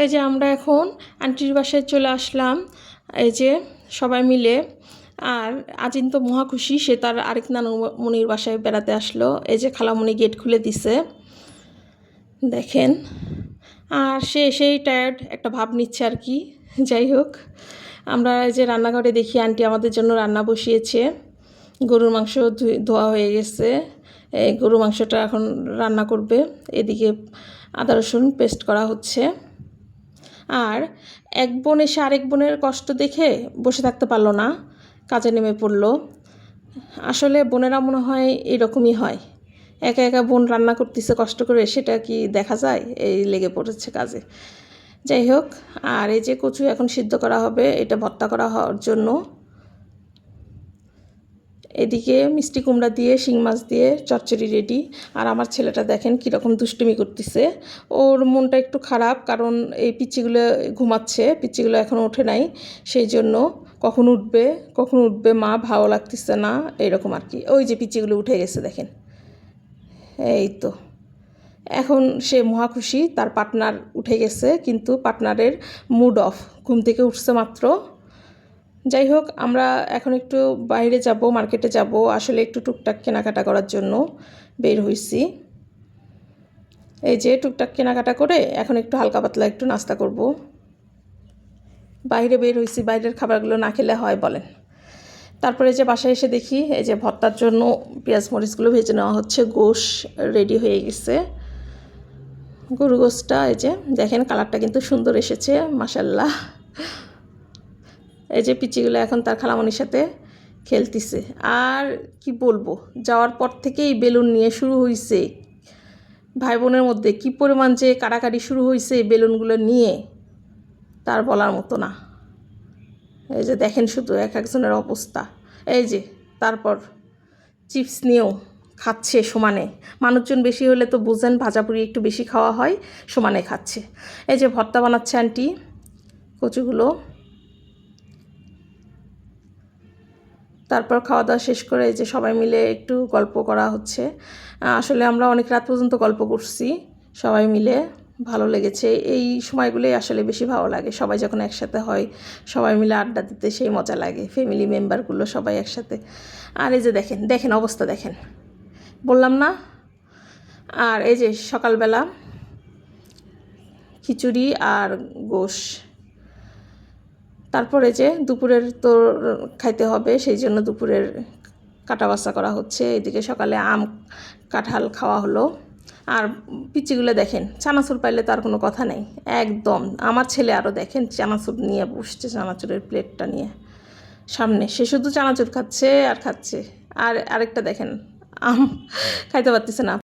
এই যে আমরা এখন আন্টির বাসায় চলে আসলাম, এই যে সবাই মিলে। আর আজিন তো মহা খুশি, সে তার আরেক নানুমণির বাসায় বেড়াতে আসলো। এই যে খালামণি গেট খুলে দিছে। দেখেন। আর সে সেই টায়ার্ড একটা ভাব নিচ্ছে আর কি। যাই হোক, আমরা এই যে রান্নাঘরে দেখি আন্টি আমাদের জন্য রান্না বসিয়েছে। গরুর মাংস ধোয়া হয়ে গেছে। এই গরু মাংসটা এখন রান্না করবে। এদিকে আদা রসুন পেস্ট করা হচ্ছে। আর এক বোন এসে আরেক বোনের কষ্ট দেখে বসে থাকতে পারল না, কাজে নেমে পড়ল। আসলে বোনেরা মনে হয় এরকমই হয়। একা একা বোন রান্না করতেছে, কষ্ট করে সেটা কি দেখা যায়? এই লেগে পড়েছে কাজে। যাই হোক, আর এই যে কচু এখন সিদ্ধ করা হবে, এটা ভর্তা করা হওয়ার জন্য। এদিকে মিষ্টি কুমড়া দিয়ে, শিং মাছ দিয়ে চচ্চড়ি রেডি আর আমার ছেলেটা দেখেন কীরকম দুষ্টুমি করতেছে। ওর মনটা একটু খারাপ, কারণ এই পিচ্চিগুলো ঘুমাচ্ছে, পিচ্চিগুলো এখনও ওঠে নাই। সেই জন্য কখন উঠবে কখন উঠবে মা ভালো লাগতেছে না, এরকম আর কি। ওই যে পিচ্চিগুলো উঠে গেছে দেখেন। এই তো। এখন সে মহাখুশি তার পার্টনার উঠে গেছে, কিন্তু পার্টনারের মুড অফ ঘুম থেকে উঠছে মাত্র। যাই হোক, আমরা এখন একটু বাইরে যাব মার্কেটে যাব। আসলে একটু টুকটাক কেনাকাটা করার জন্য বের হয়েছি এই যে টুকটাক কেনাকাটা করে এখন একটু হালকা পাতলা একটু নাস্তা করব। বাইরে বের হয়েছি বাইরের খাবারগুলো না খেলে হয় বলেন। তারপরে যে বাসায় এসে দেখি, এই যে ভর্তার জন্য পেঁয়াজ মরিচগুলো ভেজে নেওয়া হচ্ছে, গোশ রেডি হয়ে গেছে। গরু গোশটা, এই যে দেখেন কালারটা কিন্তু সুন্দর এসেছে মাসাল্লাহ এই যে পিচিগুলো এখন তার খালামনির সাথে খেলতেছে। আর কি বলব, যাওয়ার পর থেকেই বেলুন নিয়ে শুরু হয়েছে ভাই বোনের মধ্যে কি পরিমাণ যে কাড়াকাড়ি শুরু হয়েছে বেলুনগুলো নিয়ে, তার বলার মতো না। এই যে দেখেন শুধু এক একজনের অবস্থা। এই যে তারপর চিপস নিয়েও খাচ্ছে সমানে। মানুষজন বেশি হলে তো বুঝেন ভাজাপুরি একটু বেশি খাওয়া হয়, সমানে খাচ্ছে। এই যে ভর্তা বানাচ্ছে আন্টি কচুগুলো। তারপর খাওয়া দাওয়া শেষ করে এই যে সবাই মিলে একটু গল্প করা হচ্ছে। আসলে আমরা অনেক রাত পর্যন্ত গল্প করছি, সবাই মিলে। ভালো লেগেছে। এই সময়গুলোই আসলে বেশি ভালো লাগে। সবাই যখন একসাথে হয়, সবাই মিলে আড্ডা দিতে সেই মজা লাগে। ফ্যামিলি মেম্বারগুলো সবাই একসাথে। আর এই যে দেখেন দেখেন অবস্থা দেখেন। বললাম না? আর এই যে সকালবেলা খিচুড়ি আর গোশ। তারপরে যে দুপুরের তো খাইতে হবে, সেই জন্য দুপুরের কাটা বাছা করা হচ্ছে। এদিকে সকালে আম, কাঁঠাল খাওয়া হলো। আর পিচিগুলো দেখেন, চানাচুর পাইলে তার কোনো কথা নেই। একদম, আমার ছেলে আরও দেখেন, চানাচুর নিয়ে বসছে, চানাচুরের প্লেটটা নিয়ে। সামনে, সে শুধু চানাচুর খাচ্ছে আর খাচ্ছে। আর আরেকটা দেখেন, আম খাইতে পারতেছে না।